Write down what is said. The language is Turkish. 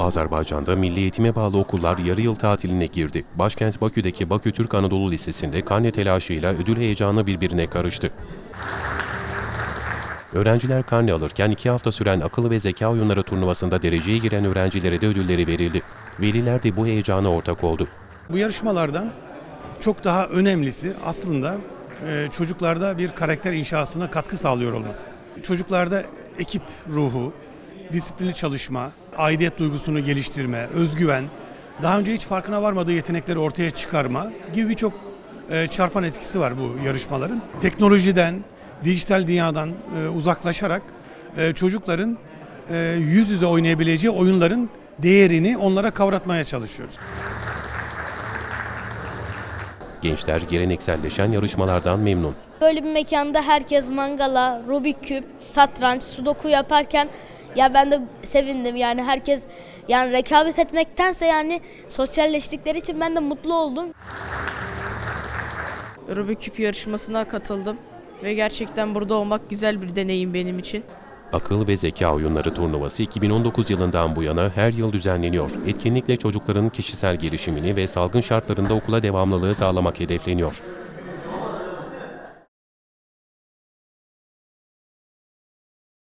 Azerbaycan'da milli eğitime bağlı okullar yarı yıl tatiline girdi. Başkent Bakü'deki Bakü Türk Anadolu Lisesi'nde karne telaşıyla ödül heyecanı birbirine karıştı. Öğrenciler karne alırken iki hafta süren akıl ve zeka oyunları turnuvasında dereceye giren öğrencilere de ödülleri verildi. Veliler de bu heyecana ortak oldu. Bu yarışmalardan çok daha önemlisi aslında e, çocuklarda bir karakter inşasına katkı sağlıyor olması. Çocuklarda ekip ruhu, disiplinli çalışma, aidiyet duygusunu geliştirme, özgüven, daha önce hiç farkına varmadığı yetenekleri ortaya çıkarma gibi birçok e, çarpan etkisi var bu yarışmaların. Teknolojiden, dijital dünyadan e, uzaklaşarak e, çocukların yüz yüze oynayabileceği oyunların değerini onlara kavratmaya çalışıyoruz. Gençler gelenekselleşen yarışmalardan memnun. Böyle bir mekanda herkes mangala, Rubik küp, satranç, sudoku yaparken ya ben de sevindim yani herkes yani rekabet etmektense yani sosyalleştikleri için ben de mutlu oldum. Rubik Küp yarışmasına katıldım ve gerçekten burada olmak güzel bir deneyim benim için. Akıl ve Zeka Oyunları turnuvası 2019 yılından bu yana her yıl düzenleniyor. Etkinlikle çocukların kişisel gelişimini ve salgın şartlarında okula devamlılığı sağlamak hedefleniyor.